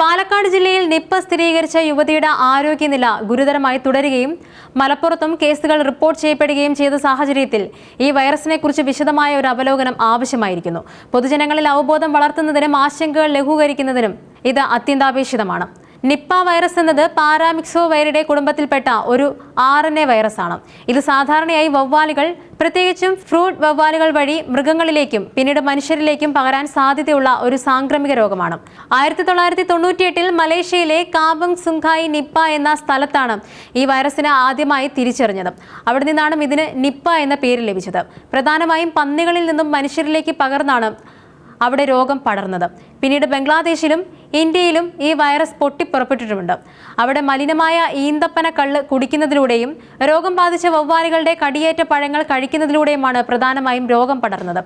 പാലക്കാട് ജില്ലയിൽ നിപ്പ സ്ഥിരീകരിച്ച യുവതിയുടെ ആരോഗ്യനില ഗുരുതരമായി തുടരുകയും മലപ്പുറത്തും കേസുകൾ റിപ്പോർട്ട് ചെയ്യപ്പെടുകയും ചെയ്ത സാഹചര്യത്തിൽ ഈ വൈറസിനെക്കുറിച്ച് വിശദമായ ഒരു അവലോകനം ആവശ്യമായിരിക്കുന്നു. പൊതുജനങ്ങളിൽ അവബോധം വളർത്തുന്നതിനും ആശങ്കകൾ ലഘൂകരിക്കുന്നതിനും ഇത് അത്യന്താപേക്ഷിതമാണ്. നിപ്പ വൈറസ് എന്നത് പാരാമിക്സോ വൈറയുടെ കുടുംബത്തിൽപ്പെട്ട ഒരു ആർ എൻ എ വൈറസാണ്. ഇത് സാധാരണയായി വവ്വാലുകൾ പ്രത്യേകിച്ചും ഫ്രൂട്ട് വവ്വാലുകൾ വഴി മൃഗങ്ങളിലേക്കും പിന്നീട് മനുഷ്യരിലേക്കും പകരാൻ സാധ്യതയുള്ള ഒരു സാംക്രമിക രോഗമാണ്. ആയിരത്തി തൊള്ളായിരത്തി തൊണ്ണൂറ്റിയെട്ടിൽ മലേഷ്യയിലെ കാബങ് സുങ്കായി നിപ്പ എന്ന സ്ഥലത്താണ് ഈ വൈറസിനെ ആദ്യമായി തിരിച്ചറിഞ്ഞത്. അവിടെ നിന്നാണ് ഇതിന് നിപ്പ എന്ന പേര് ലഭിച്ചത്. പ്രധാനമായും പന്നികളിൽ നിന്നും മനുഷ്യരിലേക്ക് പകർന്നാണ് അവിടെ രോഗം പടർന്നത്. പിന്നീട് ബംഗ്ലാദേശിലും ഇന്ത്യയിലും ഈ വൈറസ് പൊട്ടിപ്പുറപ്പെട്ടിട്ടുമുണ്ട്. അവിടെ മലിനമായ ഈന്തപ്പന കള്ള് കുടിക്കുന്നതിലൂടെയും രോഗം ബാധിച്ച വവ്വാലുകളുടെ കടിയേറ്റ പഴങ്ങൾ കഴിക്കുന്നതിലൂടെയുമാണ് പ്രധാനമായും രോഗം പടർന്നത്.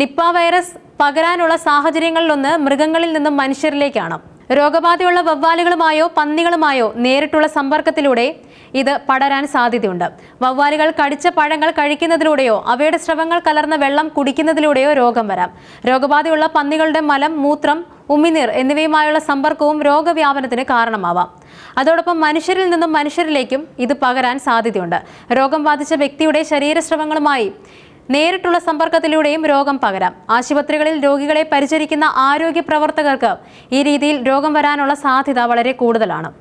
നിപ്പ വൈറസ് പകരാനുള്ള സാഹചര്യങ്ങളിലൊന്ന് മൃഗങ്ങളിൽ നിന്നും മനുഷ്യരിലേക്കാണ്. രോഗബാധയുള്ള വവ്വാലുകളുമായോ പന്നികളുമായോ നേരിട്ടുള്ള സമ്പർക്കത്തിലൂടെ ഇത് പടരാൻ സാധ്യതയുണ്ട്. വവ്വാലുകൾ കടിച്ച പഴങ്ങൾ കഴിക്കുന്നതിലൂടെയോ അവയുടെ സ്രവങ്ങൾ കലർന്ന വെള്ളം കുടിക്കുന്നതിലൂടെയോ രോഗം വരാം. രോഗബാധയുള്ള പന്നികളുടെ മലം മൂത്രം ഉമിനീർ എന്നിവയുമായുള്ള സമ്പർക്കവും രോഗവ്യാപനത്തിന് കാരണമാവാം. അതോടൊപ്പം മനുഷ്യരിൽ നിന്നും മനുഷ്യരിലേക്കും ഇത് പകരാൻ സാധ്യതയുണ്ട്. രോഗം ബാധിച്ച വ്യക്തിയുടെ ശരീരസ്രവങ്ങളുമായി നേരിട്ടുള്ള സമ്പർക്കത്തിലൂടെയും രോഗം പകരാം. ആശുപത്രികളിൽ രോഗികളെ പരിചരിക്കുന്ന ആരോഗ്യ പ്രവർത്തകർക്ക് ഈ രീതിയിൽ രോഗം വരാനുള്ള സാധ്യത വളരെ കൂടുതലാണ്.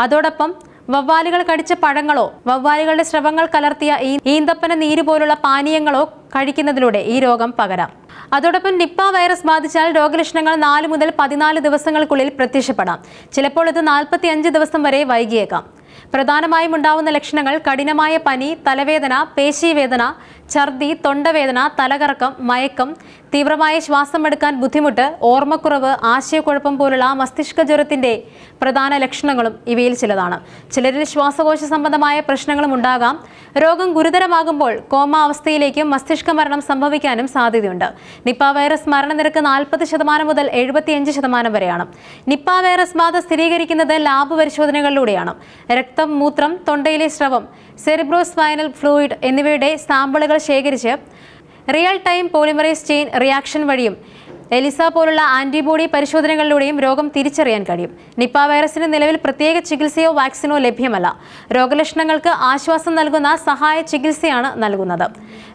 അതോടൊപ്പം വവ്വാലുകൾ കടിച്ച പഴങ്ങളോ വവ്വാലുകളുടെ സ്രവങ്ങൾ കലർത്തിയ ഈന്തപ്പന നീര് പോലുള്ള പാനീയങ്ങളോ കഴിക്കുന്നതിലൂടെ ഈ രോഗം പകരാം. അതോടൊപ്പം നിപ്പ വൈറസ് ബാധിച്ചാൽ രോഗലക്ഷണങ്ങൾ നാല് മുതൽ പതിനാല് ദിവസങ്ങൾക്കുള്ളിൽ പ്രത്യക്ഷപ്പെടാം. ചിലപ്പോൾ ഇത് നാൽപ്പത്തി അഞ്ച് ദിവസം വരെ വൈകിയേക്കാം. പ്രധാനമായും ഉണ്ടാവുന്ന ലക്ഷണങ്ങൾ കഠിനമായ പനി തലവേദന പേശീവേദന ഛർദി തൊണ്ടവേദന തലകറക്കം മയക്കം തീവ്രമായ ശ്വാസം എടുക്കാൻ ബുദ്ധിമുട്ട് ഓർമ്മക്കുറവ് ആശയക്കുഴപ്പം പോലുള്ള മസ്തിഷ്ക ജ്വരത്തിന്റെ പ്രധാന ലക്ഷണങ്ങളും ഇവയിൽ ചിലതാണ്. ചിലരിൽ ശ്വാസകോശ സംബന്ധമായ പ്രശ്നങ്ങളും ഉണ്ടാകാം. രോഗം ഗുരുതരമാകുമ്പോൾ കോമ അവസ്ഥയിലേക്കും മസ്തിഷ്ക മരണം സംഭവിക്കാനും സാധ്യതയുണ്ട്. നിപ്പ വൈറസ് മരണനിരക്ക് നാൽപ്പത് ശതമാനം മുതൽ എഴുപത്തിയഞ്ച് ശതമാനം വരെയാണ്. നിപ്പ വൈറസ് ബാധ സ്ഥിരീകരിക്കുന്നത് ലാബ് പരിശോധനകളിലൂടെയാണ്. രക്തം മൂത്രം തൊണ്ടയിലെ സ്രവം സെറിബ്രോസ്പൈനൽ ഫ്ലൂയിഡ് എന്നിവയുടെ സാമ്പിളുകൾ ശേഖരിച്ച് real time polymerase chain reaction വഴിയും എലിസ പോലുള്ള ആന്റിബോഡി പരിശോധനകളിലൂടെയും രോഗം തിരിച്ചറിയാൻ കഴിയും. നിപ്പ വൈറസിന് നിലവിൽ പ്രത്യേക ചികിത്സയോ വാക്സിനോ ലഭ്യമല്ല. രോഗലക്ഷണങ്ങൾക്ക് ആശ്വാസം നൽകുന്ന സഹായ ചികിത്സയാണ് നൽകുന്നത്.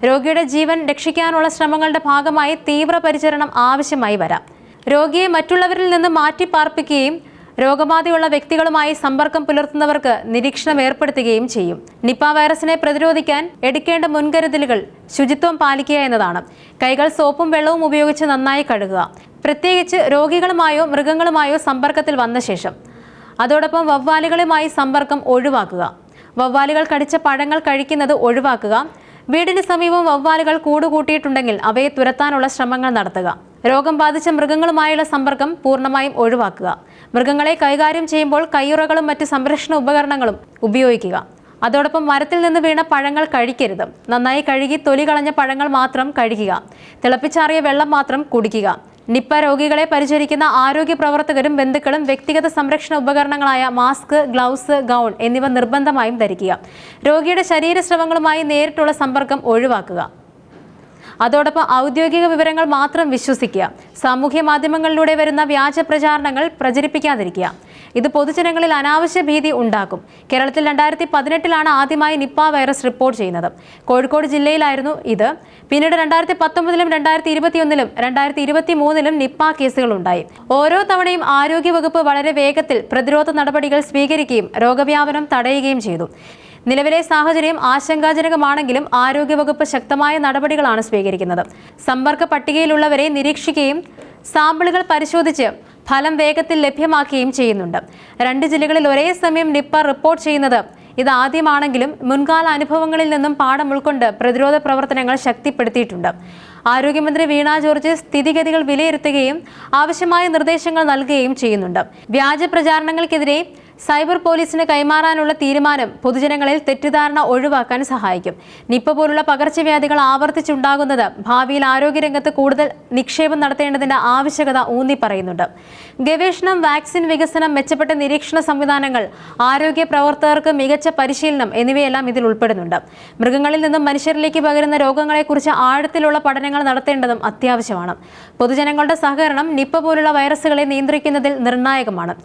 രോഗിയുടെ ജീവൻ രക്ഷിക്കാനുള്ള ശ്രമങ്ങളുടെ ഭാഗമായി തീവ്ര പരിചരണം ആവശ്യമായി വരാം. രോഗിയെ മറ്റുള്ളവരിൽ നിന്ന് മാറ്റി പാർപ്പിക്കുകയും രോഗബാധയുള്ള വ്യക്തികളുമായി സമ്പർക്കം പുലർത്തുന്നവർക്ക് നിരീക്ഷണം ഏർപ്പെടുത്തുകയും ചെയ്യും. നിപ്പ വൈറസിനെ പ്രതിരോധിക്കാൻ എടുക്കേണ്ട മുൻകരുതലുകൾ ശുചിത്വം പാലിക്കുക എന്നതാണ്. കൈകൾ സോപ്പും വെള്ളവും ഉപയോഗിച്ച് നന്നായി കഴുകുക. പ്രത്യേകിച്ച് രോഗികളുമായോ മൃഗങ്ങളുമായോ സമ്പർക്കത്തിൽ വന്ന ശേഷം. അതോടൊപ്പം വവ്വാലുകളുമായി സമ്പർക്കം ഒഴിവാക്കുക. വവ്വാലുകൾ കടിച്ച പഴങ്ങൾ കഴിക്കുന്നത് ഒഴിവാക്കുക. വീടിന് സമീപം വവ്വാലുകൾ കൂടുകൂട്ടിയിട്ടുണ്ടെങ്കിൽ അവയെ തുരത്താനുള്ള ശ്രമങ്ങൾ നടത്തുക. രോഗം ബാധിച്ച മൃഗങ്ങളുമായുള്ള സമ്പർക്കം പൂർണമായും ഒഴിവാക്കുക. മൃഗങ്ങളെ കൈകാര്യം ചെയ്യുമ്പോൾ കയ്യുറകളും മറ്റ് സംരക്ഷണ ഉപകരണങ്ങളും ഉപയോഗിക്കുക. അതോടൊപ്പം മരത്തിൽ നിന്ന് വീണ പഴങ്ങൾ കഴിക്കരുത്. നന്നായി കഴുകി തൊലി കളഞ്ഞ പഴങ്ങൾ മാത്രം കഴിക്കുക തിളപ്പിച്ചാറിയ വെള്ളം മാത്രം കുടിക്കുക. നിപ്പ രോഗികളെ പരിചരിക്കുന്ന ആരോഗ്യ പ്രവർത്തകരും ബന്ധുക്കളും വ്യക്തിഗത സംരക്ഷണ ഉപകരണങ്ങളായ മാസ്ക് ഗ്ലൗസ് ഗൗൺ എന്നിവ നിർബന്ധമായും ധരിക്കുക. രോഗിയുടെ ശരീരശ്രവങ്ങളുമായി നേരിട്ടുള്ള സമ്പർക്കം ഒഴിവാക്കുക. അതോടൊപ്പം ഔദ്യോഗിക വിവരങ്ങൾ മാത്രം വിശ്വസിക്കുക. സാമൂഹ്യ മാധ്യമങ്ങളിലൂടെ വരുന്ന വ്യാജ പ്രചാരണങ്ങൾ പ്രചരിപ്പിക്കാതിരിക്കുക. ഇത് പൊതുജനങ്ങളിൽ അനാവശ്യ ഭീതി ഉണ്ടാക്കും. കേരളത്തിൽ രണ്ടായിരത്തി പതിനെട്ടിലാണ് ആദ്യമായി നിപ്പ വൈറസ് റിപ്പോർട്ട് ചെയ്യുന്നത്. കോഴിക്കോട് ജില്ലയിലായിരുന്നു ഇത്. പിന്നീട് രണ്ടായിരത്തി പത്തൊമ്പതിലും രണ്ടായിരത്തി ഇരുപത്തിയൊന്നിലും രണ്ടായിരത്തി ഇരുപത്തി മൂന്നിലും നിപ്പ കേസുകൾ ഉണ്ടായി. ഓരോ തവണയും ആരോഗ്യവകുപ്പ് വളരെ വേഗത്തിൽ പ്രതിരോധ നടപടികൾ സ്വീകരിക്കുകയും രോഗവ്യാപനം തടയുകയും ചെയ്തു. നിലവിലെ സാഹചര്യം ആശങ്കാജനകമാണെങ്കിലും ആരോഗ്യവകുപ്പ് ശക്തമായ നടപടികളാണ് സ്വീകരിക്കുന്നത്. സമ്പർക്ക പട്ടികയിലുള്ളവരെ നിരീക്ഷിക്കുകയും സാമ്പിളുകൾ പരിശോധിച്ച് ഫലം വേഗത്തിൽ ലഭ്യമാക്കുകയും ചെയ്യുന്നുണ്ട്. രണ്ട് ജില്ലകളിൽ ഒരേ സമയം നിപ്പ റിപ്പോർട്ട് ചെയ്യുന്നത് ഇതാദ്യമാണെങ്കിലും മുൻകാല അനുഭവങ്ങളിൽ നിന്നും പാഠം ഉൾക്കൊണ്ട് പ്രതിരോധ പ്രവർത്തനങ്ങൾ ശക്തിപ്പെടുത്തിയിട്ടുണ്ട്. ആരോഗ്യമന്ത്രി വീണ ജോർജ് സ്ഥിതിഗതികൾ വിലയിരുത്തുകയും ആവശ്യമായ നിർദ്ദേശങ്ങൾ നൽകുകയും ചെയ്യുന്നുണ്ട്. വ്യാജ പ്രചാരണങ്ങൾക്കെതിരെ സൈബർ പോലീസിന് കൈമാറാനുള്ള തീരുമാനം പൊതുജനങ്ങളിൽ തെറ്റിദ്ധാരണ ഒഴിവാക്കാൻ സഹായിക്കും. നിപ്പ പോലുള്ള പകർച്ചവ്യാധികൾ ആവർത്തിച്ചുണ്ടാകുന്നത് ഭാവിയിൽ ആരോഗ്യരംഗത്ത് കൂടുതൽ നിക്ഷേപം നടത്തേണ്ടതിന്റെ ആവശ്യകത ഊന്നി പറയുന്നുണ്ട്. ഗവേഷണം വാക്സിൻ വികസനം മെച്ചപ്പെട്ട നിരീക്ഷണ സംവിധാനങ്ങൾ ആരോഗ്യ പ്രവർത്തകർക്ക് മികച്ച പരിശീലനം എന്നിവയെല്ലാം ഇതിൽ ഉൾപ്പെടുന്നുണ്ട്. മൃഗങ്ങളിൽ നിന്നും മനുഷ്യരിലേക്ക് പകരുന്ന രോഗങ്ങളെക്കുറിച്ച് ആഴത്തിലുള്ള പഠനങ്ങൾ നടത്തേണ്ടതും അത്യാവശ്യമാണ്. പൊതുജനങ്ങളുടെ സഹകരണം നിപ്പ പോലുള്ള വൈറസുകളെ നിയന്ത്രിക്കുന്നതിൽ നിർണായകമാണ്.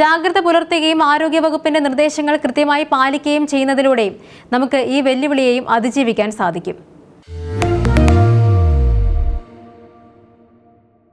ജാഗ്രത പുലർത്തുകയും ആരോഗ്യവകുപ്പിന്റെ നിർദ്ദേശങ്ങൾ കൃത്യമായി പാലിക്കുകയും ചെയ്യുന്നതിലൂടെയും നമുക്ക് ഈ വെല്ലുവിളിയെയും അതിജീവിക്കാൻ സാധിക്കും.